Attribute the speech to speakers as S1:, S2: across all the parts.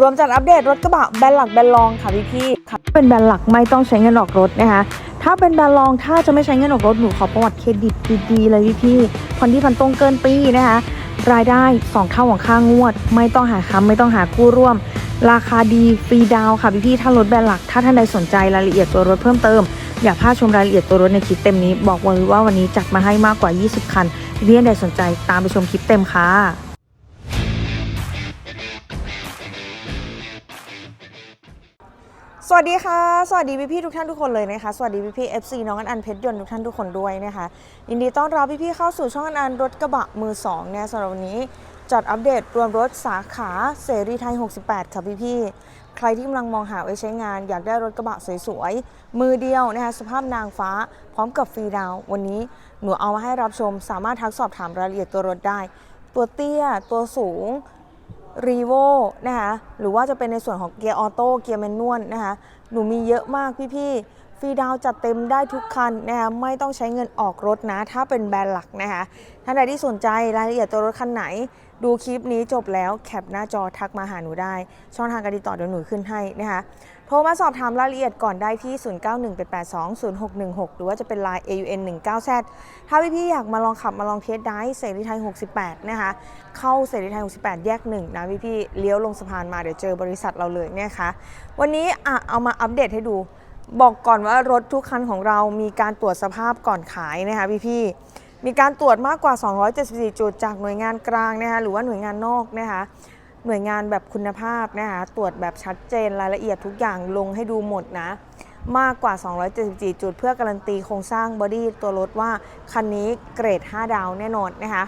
S1: รวมจัดอัปเดตรถกระบะแบรนด์หลักแบรนด์รองค่ะพี่พี่ค่ะเป็นแบรนด์หลักไม่ต้องใช้เงินออกรถนะคะ ถ้าเป็นแบรนด์รองถ้าจะไม่ใช้เงินออกรถหนูขอประวัติเครดิตดีๆเลยพี่พี่ผ่อนที่ผ่อนตรงเกินปีนะคะ รายได้สองเท่าของค่างวด ไม่ต้องหาค้ำไม่ต้องหากู้ร่วม ราคาดีฟรีดาวค่ะพี่พี่ถ้ารถแบรนด์หลัก ถ้าท่านใดสนใจรายละเอียดตัวรถเพิ่มเติมอย่าพลาดชมรายละเอียดตัวรถในคลิปเต็มนี้ บอกเลยว่าวันนี้จัดมาให้มากกว่า 20 คันพี่ท่านใดสนใจตามไปชมคลิปเต็มค่ะ สวัสดีค่ะ สวัสดีพี่พี่ทุกท่านทุกคนเลยนะคะ สวัสดีพี่พี่ FC น้องอันอันเพชรยนต์ทุกท่านทุกคนด้วยนะคะ ยินดีต้อนรับพี่พี่เข้าสู่ช่องอันอันรถกระบะมือสองเนี่ยสำหรับวันนี้จัดอัปเดตรวมรถสาขาเสรีไทย 68 ค่ะพี่พี่ใครที่กำลังมองหาไว้ใช้งาน อยากได้รถกระบะสวยๆ มือเดียวนะคะสภาพนางฟ้า พร้อมกับฟรีดาว วันนี้หนูเอามาให้รับชม สามารถทักสอบถามรายละเอียดตัวรถได้ ตัวเตี้ย ตัวสูง รีโวนะคะหรือว่าจะเป็นในส่วนของเกียร์ออโต้เกียร์แมนนวลนะคะหนูมีเยอะมากพี่ๆฟรีดาวน์จัดเต็มได้ทุกคันนะคะไม่ต้องใช้เงินออกรถนะ ถ้าเป็นแบรนด์หลักนะคะท่านใดที่สนใจรายละเอียดตัวรถคันไหน ดูคลิปนี้จบแล้วแคปหน้าจอทักมาหาหนูได้ ช่องทางการติดต่อเดี๋ยวหนูขึ้นให้นะคะ โทรมาสอบถามรายละเอียดก่อนได้ที่ 0918820616 หรือว่าจะเป็น Line AUN 19Z ถ้าพี่ๆอยากมาลองขับมาลองเทสได้เสรีไทย 68 นะคะ เข้าเสรีไทย 68 แยกหนึ่งนะพี่ๆเลี้ยวลงสะพานมาเดี๋ยวเจอบริษัทเราเลยเนี่ยค่ะ วันนี้อะเอามาอัปเดตให้ดู บอกก่อนว่ารถทุกคันของเรามีการตรวจสภาพก่อนขายนะคะพี่ๆมีการตรวจมากกว่า 274 จุดจากหน่วยงานกลางนะคะหรือว่าหน่วยงานนอกนะคะ หน่วยงานแบบคุณภาพนะคะตรวจแบบชัดเจนรายละเอียดทุกอย่างลงให้ดูหมดนะ มากกว่า 274 จุด เพื่อการันตีโครงสร้างบอดี้ตัวรถว่า คันนี้เกรด 5 ดาวแน่นอนนะคะ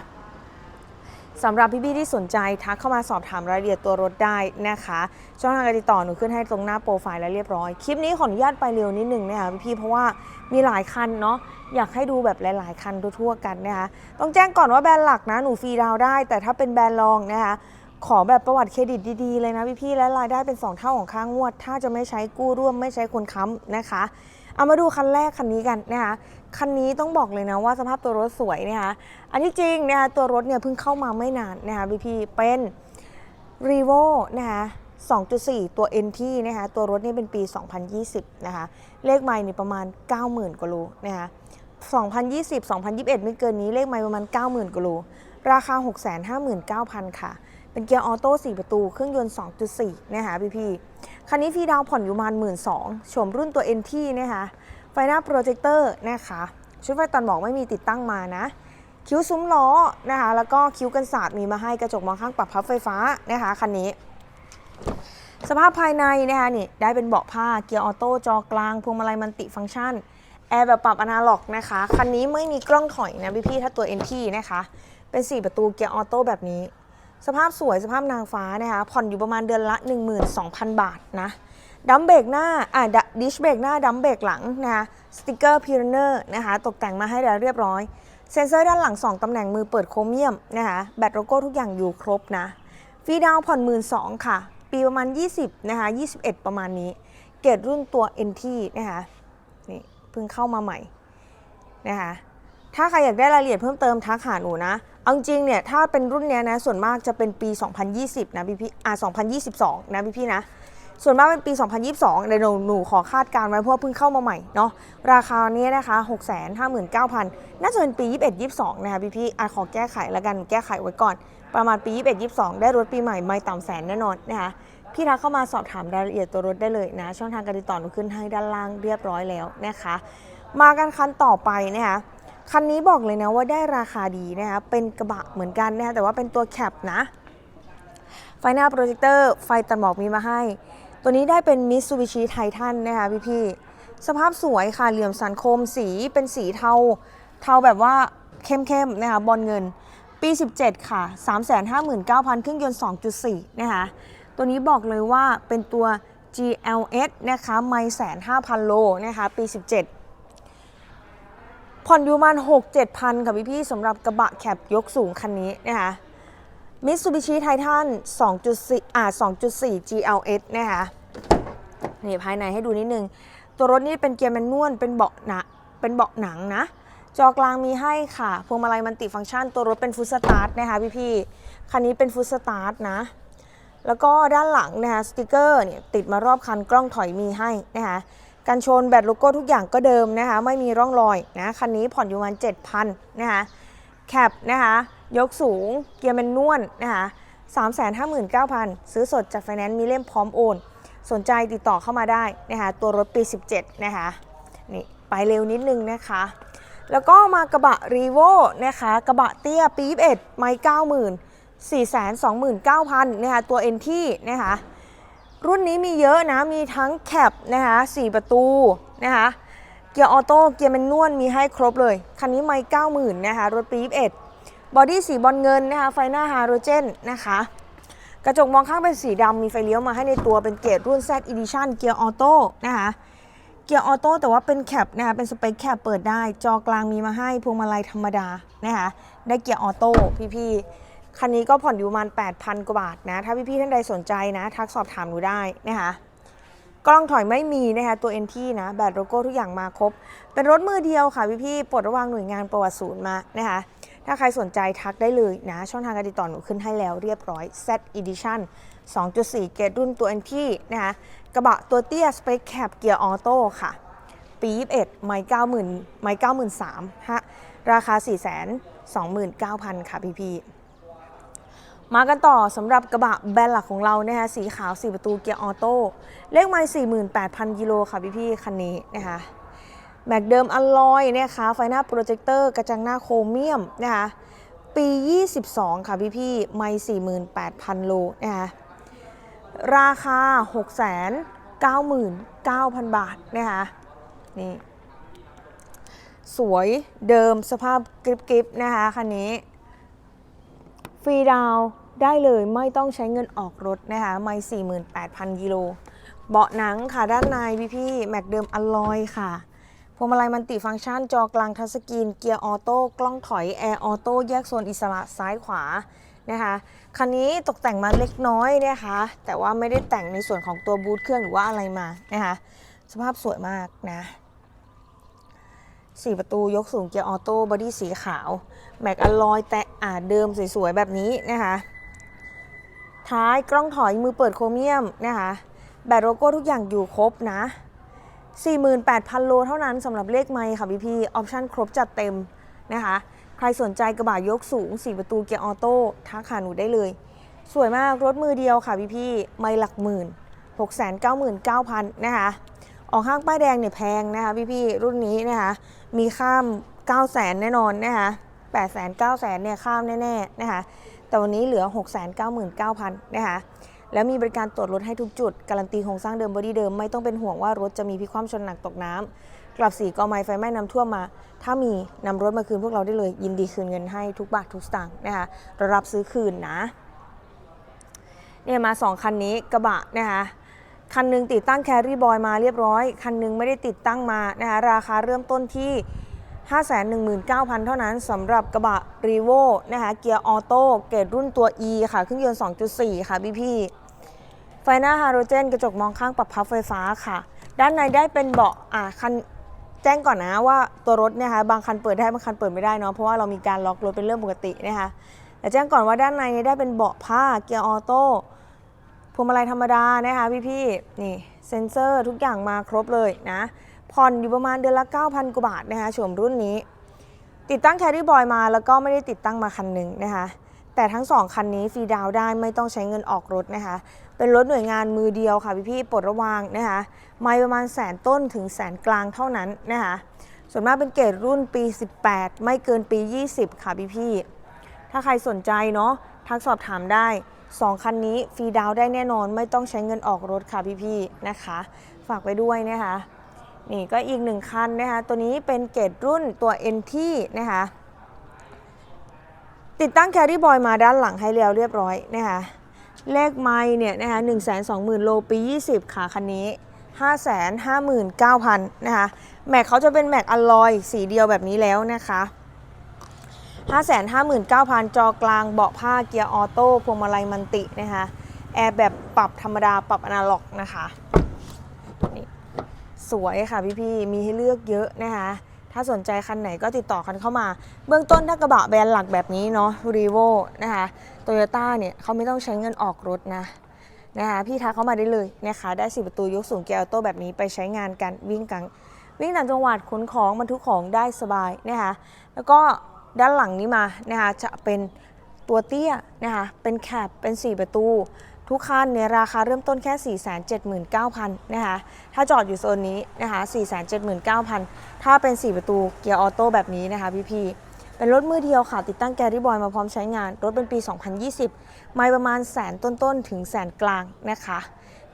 S1: สำหรับพี่ๆที่สนใจทักเข้ามาสอบถามรายละเอียดตัวรถได้นะคะ ช่องทางการติดต่อหนูขึ้นให้ตรงหน้าโปรไฟล์แล้วเรียบร้อย คลิปนี้ขออนุญาตไปเร็วนิดนึงนะคะพี่ๆเพราะว่ามีหลายคันเนาะอยากให้ดูแบบหลาย ๆ คันทั่วๆกันนะคะต้องแจ้งก่อนว่าแบรนด์หลักนะหนูฟรีดาวได้ แต่ถ้าเป็นแบรนด์รองนะคะ ขอแบบประวัติเครดิตดีๆเลยนะพี่ๆและรายได้เป็น 2 เท่าของค่างวด ถ้าจะไม่ใช้กู้ร่วมไม่ใช้คนค้ำนะคะ เอามาดูคันแรกคันนี้กันนะคะคันนี้ต้องบอกเลยนะว่าสภาพตัวรถสวยนะคะอันที่จริงนะคะตัวรถเนี่ยเพิ่งเข้ามาไม่นานนะคะพี่ๆเป็น r e v o นะคะ2.4 ตัว NT นะคะ ตัวรถนี่เป็นปี 2020 นะคะ เลขไมล์นี่ประมาณ 90,000กว่าโลนะคะ 2020 2021 ไม่เกินนี้เลขไมล์ประมาณ 90,000กว่าโลราคา 659,000 ค่ะ เป็นเกียร์ออโต้4ประตู เครื่องยนต์ 2.4 นะคะพี่พี่คันนี้ฟรีดาวผ่อนอยู่ประมาณ12,000ชมรุ่นตัว NT นะคะไฟหน้าโปรเจคเตอร์นะคะชุดไฟตันบอกไม่มีติดตั้งมานะ คิ้วซุ้มล้อนะคะแล้วก็คิ้วกันศาสตร์มีมาให้กระจกมองข้างปรับพับไฟฟ้านะคะคันนี้ สภาพภายในนะคะนี่ได้เป็นเบาะผ้าเกียร์ออโต้จอกลางพวงมาลัยมันติฟังก์ชันแอร์แบบปรับอนาล็อกนะคะ คันนี้ไม่มีกล้องถอยนะพี่พี่ถ้าตัว NT นะคะ เป็น 4 ประตูเกียร์ออโต้แบบนี้ สภาพสวยสภาพนางฟ้านะคะผ่อนอยู่ประมาณเดือนละ 12,000 บาทนะดัมเบรกหน้าอ่าดิชเบรกหน้าดัมเบรกหลังนะคะสติกเกอร์พิรเนอร์นะคะตกแต่งมาให้แล้วเรียบร้อย เซ็นเซอร์ด้านหลัง 2 ตำแหน่งมือเปิดโครเมียมนะคะแบตโลโก้ทุกอย่างอยู่ครบนะฟีดาวผ่อน1 2ื่นสองค่ะ ปีประมาณ 20นะคะ21 ประมาณนี้ เกรดรุ่นตัว NT นะคะนี่เพิ่งเข้ามาใหม่นะคะ ถ้าใครอยากได้รายละเอียดเพิ่มเติมทักหาหนูนะเอาจริงเนี่ยถ้าเป็นรุ่นเนี้ยนะส่วนมากจะเป็นปี 2020 นะพี่พี่อ่า2022 นะพี่พี่นะส่วนมากเป็นปี 2022เดี๋ยวหนูหนูขอคาดการณ์ไว้เพราะว่าเพิ่งเข้ามาใหม่เนาะราคาเนี้ยนะคะ 659,000 น่าจะเป็นปี 21 22 นะคะพี่พี่อะขอแก้ไขแล้วกันแก้ไขไว้ก่อน ประมาณปี 21 22 ได้รถปีใหม่ไม่ต่ำแสนแน่นอนนะคะพี่ทักเข้ามาสอบถามรายละเอียดตัวรถได้เลยนะ ช่องทางการติดต่อหนูขึ้นให้ด้านล่างเรียบร้อยแล้วนะคะ มากันคันต่อไปนะคะ คันนี้บอกเลยนะว่าได้ราคาดีนะคะเป็นกระบะเหมือนกันนะคะแต่ว่าเป็นตัวแคปนะ ไฟหน้าโปรเจคเตอร์ไฟตัดหมอกมีมาให้ ตัวนี้ได้เป็น Mitsubishi Titan นะคะพี่ๆสภาพสวยค่ะเหลี่ยมสันคมสีเป็นสีเทา เทาแบบว่าเข้มๆนะคะบอลเงิน ปี 17 ค่ะ 359,000 เครื่องยนต์ 2.4 นะคะตัวนี้บอกเลยว่าเป็นตัว GLS นะคะไม่แสนห้าพันโลนะคะปี 17 ผ่อนอยู่ประมาณ6 7พันค่ะพี่พี่สำหรับกระบะแคปยกสูงคันนี้นะคะมิตซูบิชิไททัน2.4อ่า2.4 GLS นะคะนี่ภายในให้ดูนิดนึง ตัวรถนี้เป็นเกียร์แมนนวลเป็นเบาะหนะเป็นเบาะหนังนะ จอกลางมีให้ค่ะ พวงมาลัยมันติฟังก์ชัน ตัวรถเป็นฟุตสตาร์ทนะคะพี่พี่คันนี้เป็นฟุตสตาร์ทนะ แล้วก็ด้านหลังนะคะสติกเกอร์เนี่ยติดมารอบคันกล้องถอยมีให้นะคะ กันชนแบตโลโก้ทุกอย่างก็เดิมนะคะ ไม่มีร่องรอยนะ คันนี้ผ่อนอยู่ประมาณ7,000นะคะแคปนะคะ ยกสูง เกียร์แมนนวลนะคะ359,000 ซื้อสดจากไฟแนนซ์มีเล่มพร้อมโอน สนใจติดต่อเข้ามาได้นะคะ ตัวรถปี 17 นะคะ นี่ ไปเร็วนิดนึงนะคะ แล้วก็มากระบะรีโวนะคะ กระบะเตี้ยปี21ไม้90,000 429,000นะคะ ตัวเอ็นที่นะคะ รุ่นนี้มีเยอะนะ มีทั้งแคปนะคะ4ประตูนะคะเกียร์ออโต้เกียร์แมนนวลมีให้ครบเลย คันนี้ไม้90,000นะคะรถปี21บอดี้สีบอลเงินนะคะไฟหน้าฮาโลเจนนะคะกระจกมองข้างเป็นสีดำมีไฟเลี้ยวมาให้ในตัวเป็นเกรดรุ่น Z Edition เกียร์ออโต้นะคะเกียร์ออโต้แต่ว่าเป็นแคปนะคะเป็นสเปคแคปเปิดได้ จอกลางมีมาให้พวงมาลัยธรรมดานะคะได้เกียร์ออโต้พี่ๆ คันนี้ก็ผ่อนอยู่ประมาณ 8,000 กว่าบาทนะ ถ้าพี่ๆท่านใดสนใจนะ ทักสอบถามหนูได้นะคะกล้องถอยไม่มีนะคะตัว NT นะแบตโลโก้ทุกอย่างมาครบ เป็นรถมือเดียวค่ะพี่ๆปลดระวางหน่วยงานประวัติศูนย์มานะคะถ้าใครสนใจทักได้เลยนะ ช่องทางการติดต่อหนูขึ้นให้แล้วเรียบร้อย Z Edition 2.4 เกรดรุ่นตัว NT นะคะกระบะตัวเตี้ยสเปคแคปเกียร์ออโต้ค่ะ ปี 21 ไม้90,000 ไม้93,000ฮะราคา 429,000 ค่ะพี่พี่ๆ มากันต่อสำหรับกระบะแบรนด์หลักของเรานะคะสีขาว 4 ประตูเกียร์ออโต้เลขไม้48,000กิโลค่ะพี่พี่คันนี้นะคะแม็กเดิมอลลอยนะคะไฟหน้าโปรเจคเตอร์กระจังหน้าโครเมียมนะคะปี 22 ค่ะพี่พี่ไม่48,000 โลนะคะราคา 699,000 บาทนะคะนี่สวยเดิมสภาพกริบๆนะคะคันนี้ฟรีดาว ได้เลยไม่ต้องใช้เงินออกรถนะคะไม่ 48,000กิโล เบาะหนังค่ะด้านในพี่พี่แม็กเดิมอลลอยค่ะพวงมาลัยมันติฟังก์ชันจอกลางทัชสกรีน เกียร์ออโต้กล้องถอยแอร์ออโต้แยกโซนอิสระซ้ายขวานะคะคันนี้ตกแต่งมาเล็กน้อยนะคะ แต่ว่าไม่ได้แต่งในส่วนของตัวบูทเครื่องหรือว่าอะไรมานะคะสภาพสวยมากนะสี่ประตูยกสูงเกียร์ออโต้บอดี้สีขาว แม็กอลลอยแต่อาเดิมสวยๆ แบบนี้นะคะ ท้ายกล้องถอยมือเปิดโครเมียมนะคะแบตโลโก้ทุกอย่างอยู่ครบนะ 48,000 โลเท่านั้นสำหรับเลขไมค์ค่ะพี่พี่ออปชั่นครบจัดเต็มนะคะ ใครสนใจกระบะยกสูง 4 ประตูเกียร์ออโต้ทักหาหนูได้เลย สวยมากรถมือเดียวค่ะพี่พี่ไม่หลักหมื่น 699,000 นะคะ ออกห้างป้ายแดงเนี่ยแพงนะคะพี่ๆรุ่นนี้นะคะ มีข้าม 9 0 0 0 0 0แน่นอนนะคะ8 9 0 0 0 0เนี่ยข้ามแน่ๆนะคะ แต่วันนี้เหลือ 699,000นะคะแล้วมีบริการตรวจรถให้ทุกจุด การันตีโครงสร้างเดิมบอดี้เดิมไม่ต้องเป็นห่วงว่ารถจะมีพิกคว่ำชนหนักตกน้ำกลับสีกอไม้ไฟไหม้น้ำท่วมมา ถ้ามีนำรถมาคืนพวกเราได้เลย ยินดีคืนเงินให้ทุกบาททุกสตางค์นะคะเรารับซื้อคืนนะเนี่ยมาสองคันนี้กระบะนะคะคันหนึงติดตั้งแครี่บอยมาเรียบร้อย คันหนึงไม่ได้ติดตั้งมานะคะราคาเริ่มต้นที่ 519,000 เท่านั้นสำหรับกระบะรีโวนะคะเกียร์ออโต้เกรดรุ่นตัว E ค่ะเครื่องยนต์ 2.4 ค่ะพี่พี่ไฟหน้าฮาโลเจน กระจกมองข้างปรับพับไฟฟ้าค่ะ ด้านในได้เป็นเบาะอ่าคันแจ้งก่อนนะว่าตัวรถเนี่ยค่ะบางคันเปิดได้บางคันเปิดไม่ได้เนาะเพราะว่าเรามีการล็อกรถเป็นเรื่องปกตินะคะแต่แจ้งก่อนว่าด้านในนี่ยได้เป็นเบาะผ้าเกียร์ออโต้พวงมาลัยธรรมดานะคะพี่ๆนี่เซ็นเซอร์ทุกอย่างมาครบเลยนะ ผ่อนอยู่ประมาณเดือนละ 9,000 กว่าบาทนะคะโฉมรุ่นนี้ ติดตั้งแครี่บอยมาแล้วก็ไม่ได้ติดตั้งมาคันหนึ่งนะคะแต่ทั้ง 2 คันนี้ฟรีดาวน์ได้ไม่ต้องใช้เงินออกรถนะคะ เป็นรถหน่วยงานมือเดียวค่ะพี่ๆปลดระวางนะคะไม่ประมาณแสนต้นถึงแสนกลางเท่านั้นนะคะส่วนมากเป็นเกรดรุ่นปี 18 ไม่เกินปี 20 ค่ะพี่ๆถ้าใครสนใจเนาะทักสอบถามได้ 2 คันนี้ฟรีดาวน์ได้แน่นอนไม่ต้องใช้เงินออกรถค่ะพี่ๆนะคะ ฝากไว้ด้วยนะคะ นี่ก็อีกหนึ่งคันนะคะ ตัวนี้เป็นเกรดรุ่นตัว NT นะคะ ติดตั้งแครี่บอยมาด้านหลังให้แล้วเรียบร้อยนะคะ เลขไม้เนี่ยนะคะ1 2 0 0 0 0โลปี 20 ค่ะคันนี้ 559,000 นะคะ แม็กเขาจะเป็นแม็กอลลอยสีเดียวแบบนี้แล้วนะคะ559,000 จอกลางเบาะผ้าเกียร์ออโต้พวงมาลัยมันตินะคะ แอร์แบบปรับธรรมดาปรับอนาล็อกนะคะ สวยค่ะพี่ๆมีให้เลือกเยอะนะคะ ถ้าสนใจคันไหนก็ติดต่อกันเข้ามา เบื้องต้นถ้ากระบะแบรนด์หลักแบบนี้เนาะรีโวนะคะโตโยต้าเนี่ยเขาไม่ต้องใช้เงินออกรถนะนะคะพี่ทักเข้ามาได้เลยนะคะได้สี่ประตูยกสูงเกียร์ออโต้แบบนี้ไปใช้งานกันวิ่งกันวิ่งต่างจังหวัดขนของบรรทุกของได้สบายนะคะแล้วก็ด้านหลังนี้มานะคะจะเป็นตัวเตี้ยนะคะเป็นแคปเป็น 4 ประตู ทุกคันเนี่ยราคาเริ่มต้นแค่ 479,000นะคะถ้าจอดอยู่โซนนี้นะคะ479,000 ถ้าเป็น 4 ประตูเกียร์ออโต้แบบนี้นะคะพี่ๆเป็นรถมือเดียวค่ะ ติดตั้งแกรี่บอยมาพร้อมใช้งาน รถเป็นปี 2020 ไม่ประมาณแสนต้นๆ ถึงแสนกลางนะคะ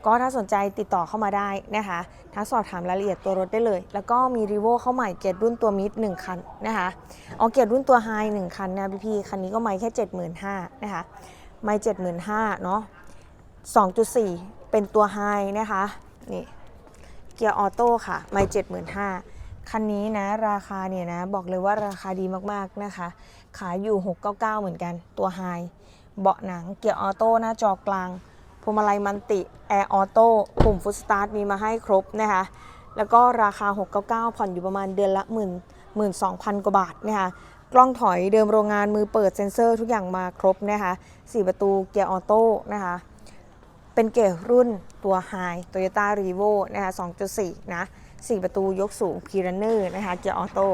S1: ก็ถ้าสนใจติดต่อเข้ามาได้นะคะทักสอบถามรายละเอียดตัวรถได้เลย แล้วก็มีรีโวเข้าใหม่เกียร์รุ่นตัวมิด1คันนะคะเอาเกียร์รุ่นตัวไฮ1คันนะพี่ๆคันนี้ก็ไม่แค่ 75,000นะคะไม่75,000เนาะ 2.4 เป็นตัวไฮนะคะนี่เกียร์ออโต้ค่ะ ไม่75,000คันนี้นะราคาเนี่ยนะ บอกเลยว่าราคาดีมากๆนะคะ ขายอยู่ 699 เหมือนกันตัวไฮเบาะหนังเกียร์ออโต้หน้าจอกลางพวงมาลัยมันติแอร์ออโต้ปุ่มฟุตสตาร์ทมีมาให้ครบนะคะ แล้วก็ราคา 699 ผ่อนอยู่ประมาณเดือนละ1 1 2 0 0 0กว่าบาทนะคะกล้องถอยเดิมโรงงานมือเปิดเซ็นเซอร์ทุกอย่างมาครบนะคะ4ประตูเกียร์ออโต้นะคะ เป็นเกียร์รุ่นตัว High Toyota r e v o นะคะ 2.4 นะ 4 ประตูยกสูง p ีรันเนอร์นะคะ เกียร์ออโต้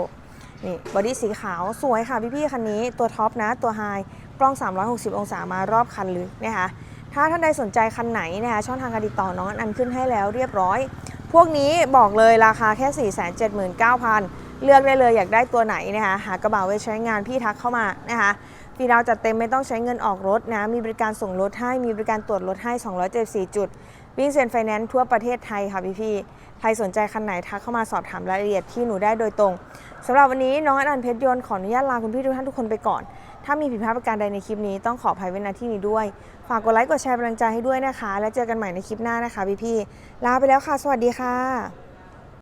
S1: นี่ บอดี้สีขาวสวยค่ะพี่ๆ คันนี้ ตัวท็อปนะ ตัว High กล้อง 360 องศามารอบคันเลยนะคะ ถ้าท่านใดสนใจคันไหนนะคะ ช่องทางการติดต่อน้องอันขึ้นให้แล้วเรียบร้อย พวกนี้บอกเลยราคาแค่ 479,000 เลือกได้เลยอยากได้ตัวไหนนะคะ หากระเป๋าไว้ใช้งานพี่ทักเข้ามานะคะ รีดาวจัดเต็มไม่ต้องใช้เงินออกรถนะ มีบริการส่งรถให้ มีบริการตรวจรถให้ 274 จุด วิ่งเซ็นไฟแนนซ์ทั่วประเทศไทยค่ะพี่พี่ใครสนใจคันไหนทักเข้ามาสอบถามรายละเอียดที่หนูได้โดยตรงสำหรับวันนี้น้องอันเพชรยนต์ขออนุญาตลาคุณพี่ทุกท่านทุกคนไปก่อน ถ้ามีผิดพลาดประการใดในคลิปนี้ต้องขออภัยไว้ณที่นี้ด้วย ฝากกดไลค์กดแชร์เป็นกำลังใจให้ด้วยนะคะ แล้วเจอกันใหม่ในคลิปหน้านะคะพี่พี่ลาไปแล้วค่ะ สวัสดีค่ะ